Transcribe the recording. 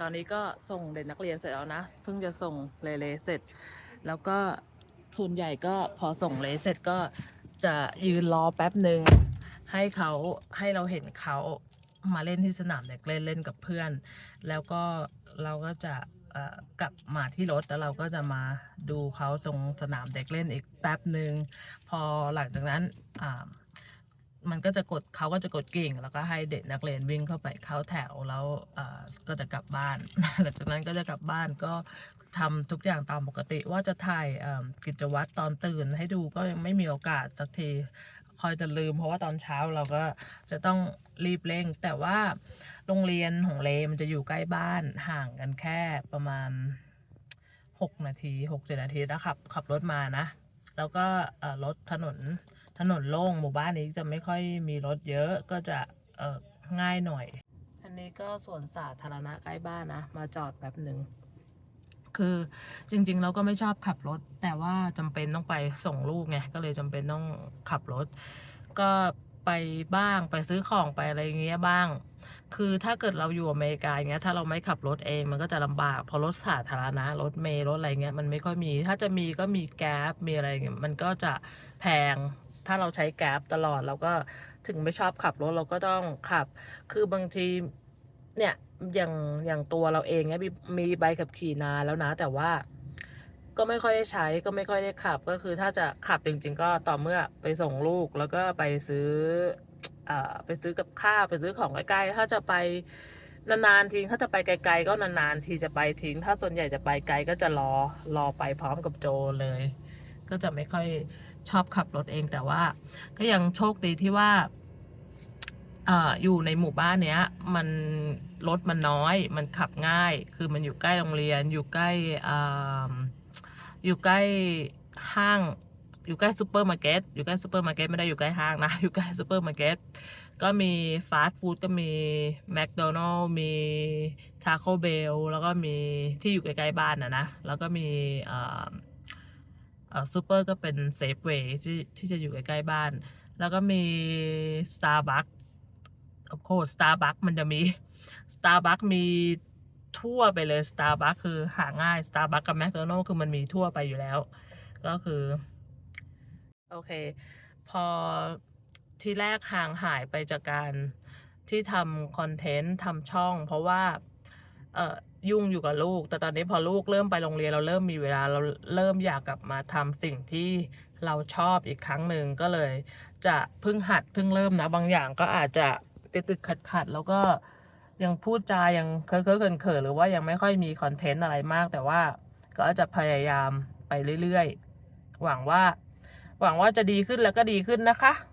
ตอนนี้ก็ส่งเด็กนักเรียนเสร็จแล้วนะ เพิ่งจะส่งเลเลเสร็จ แล้วก็ส่วนใหญ่ก็พอส่งเลเสร็จก็จะยืนรอแป๊บหนึ่งให้เขาให้เราเห็นเขามาเล่นที่สนามเด็กเล่นเล่นกับเพื่อน แล้วก็เราก็จะกลับมาที่รถแล้วเราก็จะมาดูเขาตรงสนามเด็กเล่นอีกแป๊บหนึ่งพอหลังจากนั้นอ่า มันก็จะกดเขาก็จะกดกิ่ง แล้วก็ให้เด็กนักเรียนวิ่งเข้าไปเข้าแถวแล้วก็จะกลับบ้าน หลังจากนั้นก็จะกลับบ้านก็ทำทุกอย่างตามปกติว่าจะถ่ายกิจวัตรตอนตื่นให้ดูก็ยังไม่มีโอกาสสักทีคอยจะลืม เพราะว่าตอนเช้าเราก็จะต้องรีบเร่ง แต่ว่าโรงเรียนของเลมันจะอยู่ใกล้บ้านห่างกันแค่ประมาณหกนาทีหกเจ็ดนาทีแล้วขับขับรถมานะ แล้วก็รถถนน นนโล่งหมู่บ้านนี้จะไม่ค่อยมีรถเยอะก็จะเออง่ายหน่อย อันนี้ก็สวนสาธารณะใกล้บ้านนะ มาจอดแป๊บหนึ่งคือจริงๆ เราก็ไม่ชอบขับรถ แต่ว่าจำเป็นต้องไปส่งลูกไงก็เลยจำเป็นต้องขับรถ ก็ไปบ้างไปซื้อของไปอะไรอย่างเงี้ยบ้าง คือถ้าเกิดเราอยู่อเมริกาอย่างเงี้ยถ้าเราไม่ขับรถเองมันก็จะลำบากเพราะรถสาธารณะรถเมล์รถอะไรเงี้ยมันไม่ค่อยมี ถ้าจะมีก็มีแก๊ปมีอะไรเงี้ยมันก็จะแพง ถ้าเราใช้แก๊ปตลอดเราก็ถึงไม่ชอบขับรถเราก็ต้องขับ คือบางทีเนี่ยอย่างอย่างตัวเราเองเนี่ยมีใบขับขี่นานแล้วนะ แต่ว่าก็ไม่ค่อยได้ใช้ก็ไม่ค่อยได้ขับ ก็คือถ้าจะขับจริง ๆ ก็ต่อเมื่อไปส่งลูกแล้วก็ไปซื้ออไปซื้อกับข้าวไปซื้อของใกล้ๆถ้าจะไปนานๆทีถ้าจะไปไกล ๆ ก็นานๆทีจะไปทิ้ง ถ้าส่วนใหญ่จะไปไกลก็จะรอรอไปพร้อมกับโจเลย ก็จะไม่ค่อย ชอบขับรถเองแต่ว่า ก็ยังโชคดีที่ว่าอยู่ในหมู่บ้านเนี้ย มันรถมันน้อย มันขับง่าย คือมันอยู่ใกล้โรงเรียน อยู่ใกล้ออยู่ใกล้ห้าง อยู่ใกล้ซูเปอร์มาร์เก็ตอยู่ใกล้ซูเปอร์มาร์เก็ตไม่ได้อยู่ใกล้ห้างนะ อยู่ใกล้ซูเปอร์มาร์เก็ตก็มีฟาสต์ฟู้ดก็มีแมคโดนัลล์มีทาโ o เบลแล้วก็มีที่อยู่ใกล้ๆบ้านนะนะแล้วก็มีอ ซูเปอร์ก็เป็นเซฟเวย์ที่ที่จะอยู่ใกล้ๆบ้าน แล้วก็มี Starbucks โอ้โห Starbucks มันจะมี Starbucks มีทั่วไปเลย Starbucks คือหาง่าย Starbucks กับ McDonald's คือมันมีทั่วไปอยู่แล้ว ก็คือ โอเค พอที่แรกห่างหายไปจากการที่ทำคอนเทนต์ทำช่อง เพราะว่า เออ ยุ่งอยู่กับลูก แต่ตอนนี้พอลูกเริ่มไปโรงเรียนเราเริ่มมีเวลาเราเริ่มอยากกลับมาทำสิ่งที่เราชอบอีกครั้งหนึ่งก็เลย จะเพิ่งหัดเพิ่งเริ่มนะบางอย่างก็อาจจะติดติดขัดขัดแล้วก็ยังพูดจายังเคอะเคอะเขินเขินหรือว่ายังไม่ค่อยมีคอนเทนต์อะไรมาก แต่ว่าก็จะพยายามไปเรื่อยๆ หวังว่า หวังว่าจะดีขึ้นแล้วก็ดีขึ้นนะคะ